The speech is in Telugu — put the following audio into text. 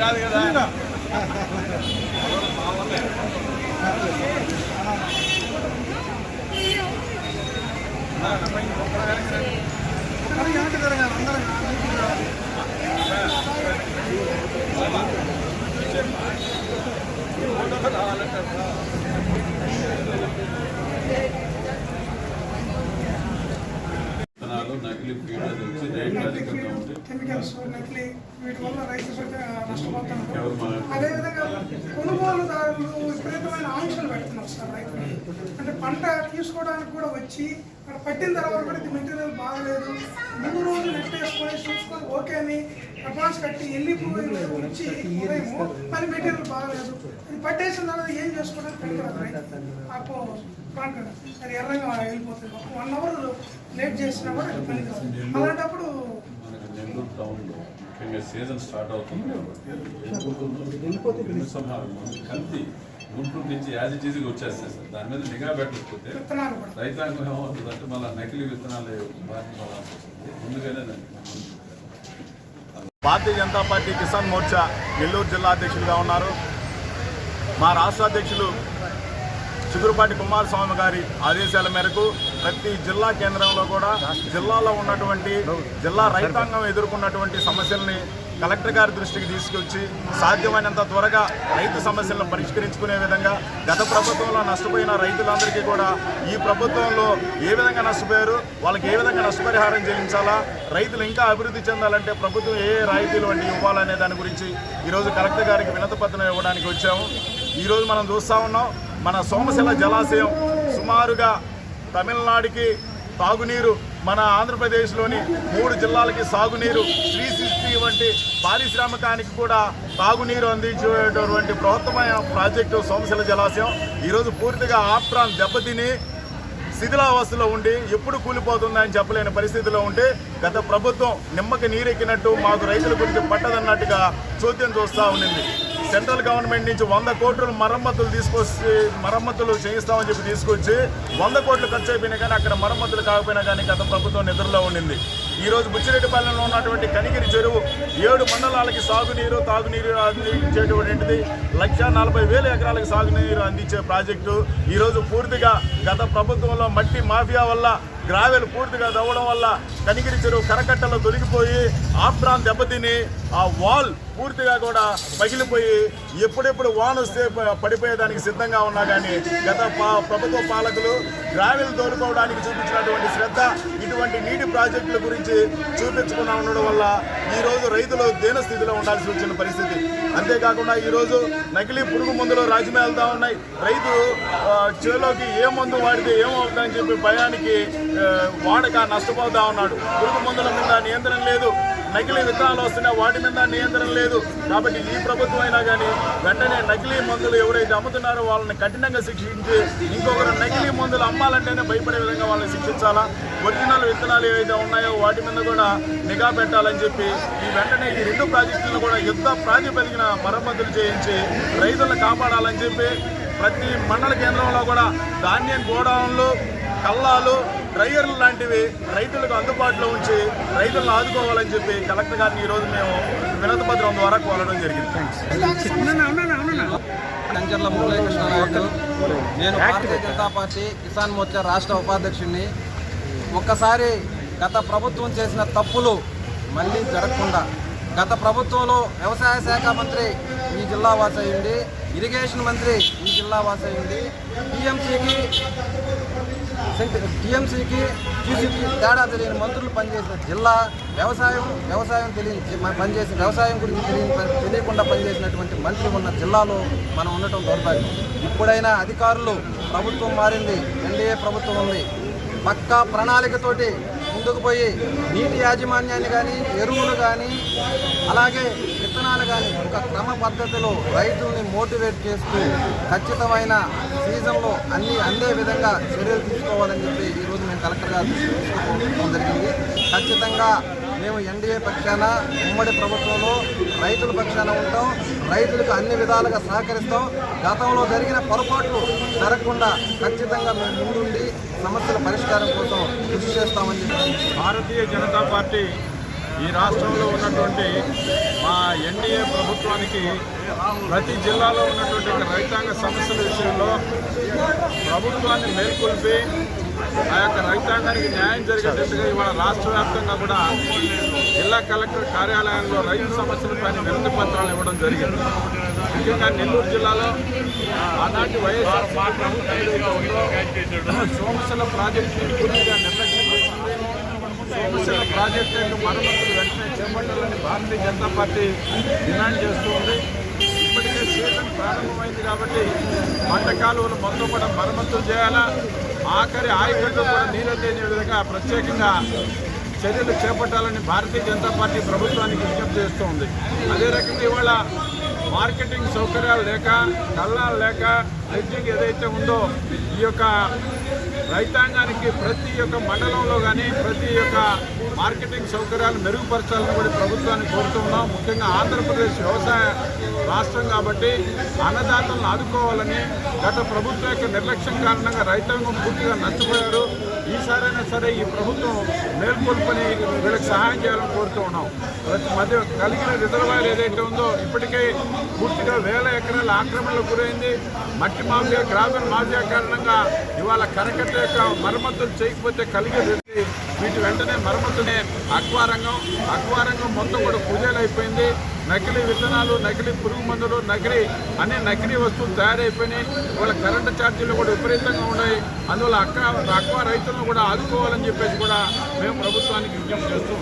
కాదు కదా. నకిలీ అది వచ్చి రేట్ అధికంగా ఉంది కెమికల్స్ నకిలీ వీటి వల్ల రైతులు నష్టపోతున్నారు అదేవిధంగా కొనుగోలుదారులు విపరీతమైన ఆంక్షలు పెడుతున్నారు సార్ రైతులు. అంటే పంట తీసుకోవడానికి కూడా వచ్చి అక్కడ పట్టిన తర్వాత కూడా ఇది మెటీరియల్ బాగలేదు. మూడు రోజులు నెట్ వేసుకొని చూసుకొని ఓకే అని అడ్వాన్స్ కట్టి వెళ్ళిపోయి వచ్చి ఉదయం మరి మెటీరియల్ బాగలేదు. ఇది పట్టేసిన తర్వాత ఏం చేసుకోవడానికి పనికిరాదు రైతు? అప్పు పంట అది ఎర్రగా వెళ్ళిపోతుంది. ఒక వన్ అవర్ లేట్ చేసినా కూడా అది అలాంటప్పుడు నెల్లూరు టౌన్లో ముఖ్యంగా సీజన్ స్టార్ట్ అవుతుంది కాబట్టి? సంహారం? గుంటూరు నుంచి యాజ్ ఇట్ ఈజీగా వచ్చేస్తాయి సార్. దాని మీద నిఘా పెట్టకపోతే రైతాంగం ఏమవుతుంది అంటే మళ్ళీ నకిలీ విత్తనాలు బాధ్యత పడాల్సి వస్తుంది ముందుగానే భారతీయ జనతా పార్టీ కిసాన్ మోర్చా నెల్లూరు జిల్లా అధ్యక్షులుగా ఉన్నారు. మా రాష్ట్ర అధ్యక్షులు చిగురుపాటి కుమారస్వామి గారి ఆదేశాల మేరకు ప్రతి జిల్లా కేంద్రంలో కూడా జిల్లాలో ఉన్నటువంటి జిల్లా రైతాంగం ఎదుర్కొన్నటువంటి సమస్యల్ని కలెక్టర్ గారి దృష్టికి తీసుకొచ్చి సాధ్యమైనంత త్వరగా రైతు సమస్యలను పరిష్కరించుకునే విధంగా గత ప్రభుత్వంలో నష్టపోయిన రైతులందరికీ కూడా ఈ ప్రభుత్వంలో ఏ విధంగా నష్టపోయారు వాళ్ళకి ఏ విధంగా నష్టపరిహారం చెల్లించాలా రైతులు ఇంకా అభివృద్ధి చెందాలంటే ప్రభుత్వం ఏ రాయితీలు వంటి ఇవ్వాలనే దాని గురించి ఈరోజు కలెక్టర్ గారికి వినతపత్రం ఇవ్వడానికి వచ్చాము. ఈరోజు మనం చూస్తూ ఉన్నాం మన సోమశిల జలాశయం సుమారుగా తమిళనాడుకి తాగునీరు మన ఆంధ్రప్రదేశ్లోని మూడు జిల్లాలకి సాగునీరు శ్రీ సృష్టి వంటి పారిశ్రామికానికి కూడా తాగునీరు అందించేటటువంటి బృహత్తమైన ప్రాజెక్టు సోమశిల జలాశయం. ఈరోజు పూర్తిగా ఆప్రాన్ దెబ్బతిని శిథిలావస్థలో ఉండి ఎప్పుడు కూలిపోతుందని చెప్పలేని పరిస్థితిలో ఉంటే గత ప్రభుత్వం నిమ్మకి నీరెక్కినట్టు మాకు రైతుల గురించి పట్టదన్నట్టుగా చోద్యం చూస్తూ ఉండింది. సెంట్రల్ గవర్నమెంట్ నుంచి వంద కోట్లు మరమ్మతులు తీసుకొచ్చి మరమ్మతులు చేయిస్తామని చెప్పి తీసుకొచ్చి వంద కోట్లు ఖర్చు అయిపోయినా కానీ అక్కడ మరమ్మతులు కాకపోయినా కానీ గత ప్రభుత్వం నిద్రలో ఉండింది. ఈ రోజు బుచ్చిరెడ్డిపాలెంలో ఉన్నటువంటి కనిగిరి చెరువు ఏడు మండలాలకి సాగునీరు తాగునీరు అందించేటువంటిది లక్ష నలభై వేల ఎకరాలకు సాగునీరు అందించే ప్రాజెక్టు. ఈరోజు పూర్తిగా గత ప్రభుత్వంలో మట్టి మాఫియా వల్ల గ్రావెల్ పూర్తిగా దవ్వడం వల్ల కనిగిరి చెరువు కరకట్టలో దొరికిపోయి ఆప్రాన్ దెబ్బతిని ఆ వాల్ పూర్తిగా కూడా పగిలిపోయి ఎప్పుడెప్పుడు వాన్ వస్తే పడిపోయేదానికి సిద్ధంగా ఉన్నా కానీ గత ప్రభుత్వ పాలకులు గ్రావెల్ తోడుకోవడానికి చూపించినటువంటి శ్రద్ధ ఇటువంటి నీటి ప్రాజెక్టుల గురించి చూపించకుండా ఉండడం వల్ల ఈరోజు రైతులు దీనస్థితిలో ఉండాల్సి వచ్చిన పరిస్థితి. అంతేకాకుండా ఈరోజు నకిలీ పురుగు మందులు రాజమేలుతా ఉన్నాయి. రైతు చేలోకి ఏ మందు వాడితే ఏమవుతుందని చెప్పి భయానికి వాడక నష్టపోతా ఉన్నాడు. పురుగు మందుల మీద నియంత్రణ లేదు. నకిలీ విత్తనాలు వస్తున్నాయి. వాటి మీద నియంత్రణ లేదు. కాబట్టి ఈ ప్రభుత్వం అయినా కానీ వెంటనే నకిలీ మందులు ఎవరైతే అమ్ముతున్నారో వాళ్ళని కఠినంగా శిక్షించి ఇంకొకరు నకిలీ మందులు అమ్మాలంటేనే భయపడే విధంగా వాళ్ళని శిక్షించాలా? ఒరిజినల్ విత్తనాలు ఏవైతే ఉన్నాయో వాటి మీద కూడా నిఘా పెట్టాలని చెప్పి ఈ వెంటనే ఈ రెండు ప్రాజెక్టులను కూడా యుద్ధ ప్రాతిపదికన మరమ్మతులు చేయించి రైతులను కాపాడాలని చెప్పి ప్రతి మండల కేంద్రంలో కూడా ధాన్యం గోడౌన్లు కల్లాలు డ్రైయర్లు లాంటివి రైతులకు అందుబాటులో ఉంచి రైతులను ఆదుకోవాలని చెప్పి కలెక్టర్ గారిని ఈరోజు మేము వినతిపత్రం ద్వారా కోరడం జరిగింది. కంచర్ల నేను భారతీయ జనతా పార్టీ కిసాన్ మోర్చా రాష్ట్ర ఉపాధ్యక్షుడిని. ఒక్కసారి గత ప్రభుత్వం చేసిన తప్పులు మళ్ళీ జరగకుండా గత ప్రభుత్వంలో వ్యవసాయ శాఖ మంత్రి ఈ జిల్లా వాసయ్యండి. ఇరిగేషన్ మంత్రి ఈ జిల్లా వాసయ్యండి. టీఎంసీకి టీఎంసీకి టీసీకి తేడా తెలియని మంత్రులు పనిచేసిన జిల్లా వ్యవసాయం వ్యవసాయం తెలియని పనిచేసిన వ్యవసాయం గురించి తెలియని పని- తెలియకుండా పనిచేసినటువంటి మంత్రి ఉన్న జిల్లాలో మనం ఉండటం దౌర్భాగ్యం. ఇప్పుడైనా అధికారులు ప్రభుత్వం మారింది ఎన్డీఏ ప్రభుత్వం ఉంది. పక్కా ప్రణాళికతోటి ముందుకు పోయి నీటి యాజమాన్యాన్ని కానీ ఎరువులు కానీ అలాగే విత్తనాలు కానీ ఒక క్రమ పద్ధతిలో రైతుల్ని మోటివేట్ చేస్తూ ఖచ్చితమైన సీజన్లో అన్ని అందే విధంగా చర్యలు తీసుకోవాలని చెప్పి ఈరోజు మేము కలెక్టర్ గారు తీసుకోవడం జరిగింది. ఖచ్చితంగా మేము ఎన్డీఏ పక్షాన ఉమ్మడి ప్రభుత్వంలో రైతుల పక్షాన ఉంటాం. రైతులకు అన్ని విధాలుగా సహకరిస్తాం. గతంలో జరిగిన పొరపాట్లు జరగకుండా ఖచ్చితంగా మేము ముందుండి సమస్యల పరిష్కారం కోసం కృషి చేస్తామని చెప్పి భారతీయ జనతా పార్టీ ఈ రాష్ట్రంలో ఉన్నటువంటి మా ఎన్డీఏ ప్రభుత్వానికి ప్రతి జిల్లాలో ఉన్నటువంటి రైతాంగ సమస్యల విషయంలో ప్రభుత్వాన్ని మేల్కొల్పి ఆ యొక్క రైతాంగానికి న్యాయం జరిగేటట్టుగా ఇవాళ రాష్ట్ర వ్యాప్తంగా కూడా జిల్లా కలెక్టర్ కార్యాలయంలో రైతు సమస్యలపైన వినతి పత్రాలు ఇవ్వడం జరిగింది. ముఖ్యంగా నెల్లూరు జిల్లాలో ఆనాటి వైఎస్ఆర్ ప్రభుత్వం ఏదైతే సోమశల ప్రాజెక్టుని పూర్తిగా నిర్లక్ష్యం చేసింది. ప్రాజెక్టు యొక్క మరమ్మతులు వెంటనే చేపట్టాలని భారతీయ జనతా పార్టీ డిమాండ్ చేస్తూ ఉంది. ఇప్పటికే సీజన్ ప్రారంభమైంది కాబట్టి పంట కాలువలు మొత్తం కూడా మరమ్మతులు చేయాలా? ఆఖరి ఆయకట్టు కూడా లేని విధంగా ప్రత్యేకంగా చర్యలు చేపట్టాలని భారతీయ జనతా పార్టీ ప్రభుత్వానికి విజ్ఞప్తి చేస్తోంది అదే రకంగా ఇవాళ మార్కెటింగ్ సౌకర్యాలు లేక కళ్ళాలు లేక హెడ్జింగ్ ఏదైతే ఉందో ఈ యొక్క రైతాంగానికి ప్రతి ఒక్క మండలంలో కానీ ప్రతి ఒక్క మార్కెటింగ్ సౌకర్యాలు మెరుగుపరచాలని కూడా ప్రభుత్వాన్ని కోరుతున్నాం ముఖ్యంగా ఆంధ్రప్రదేశ్ వ్యవసాయ రాష్ట్రం కాబట్టి అన్నదాతలను ఆదుకోవాలని గత ప్రభుత్వం యొక్క నిర్లక్ష్యం కారణంగా రైతాంగం పూర్తిగా నష్టపోయారు. ఈసారైనా సరే ఈ ప్రభుత్వం మేల్కొల్పని వీళ్ళకి సహాయం చేయాలని కోరుతూ ఉన్నాం. ప్రతి మధ్య కలిగిన రిజర్వాయర్ ఏదైతే ఉందో ఇప్పటికే పూర్తిగా వేల ఎకరాల ఆక్రమణలకు గురైంది. మట్టి మాఫియా గ్రామీణ మాఫియా కారణంగా ఇవాళ కరకట్ట యొక్క మరమ్మతులు చేయకపోతే కలిగే వ్యక్తి వీటి వెంటనే మరమ్మతునే అక్వా రంగం అక్వా రంగం మొత్తం కూడా కుదేలైపోయింది. నకిలీ విత్తనాలు నకిలీ పురుగు మందులు నకిలీ అన్ని నకిలీ వస్తువులు తయారైపోయినాయి. వాళ్ళ కరెంటు ఛార్జీలు కూడా విపరీతంగా ఉన్నాయి. అందువల్ల అక్క అక్వా రైతులను కూడా ఆదుకోవాలని చెప్పేసి కూడా మేము ప్రభుత్వానికి విజ్ఞప్తి చేస్తూ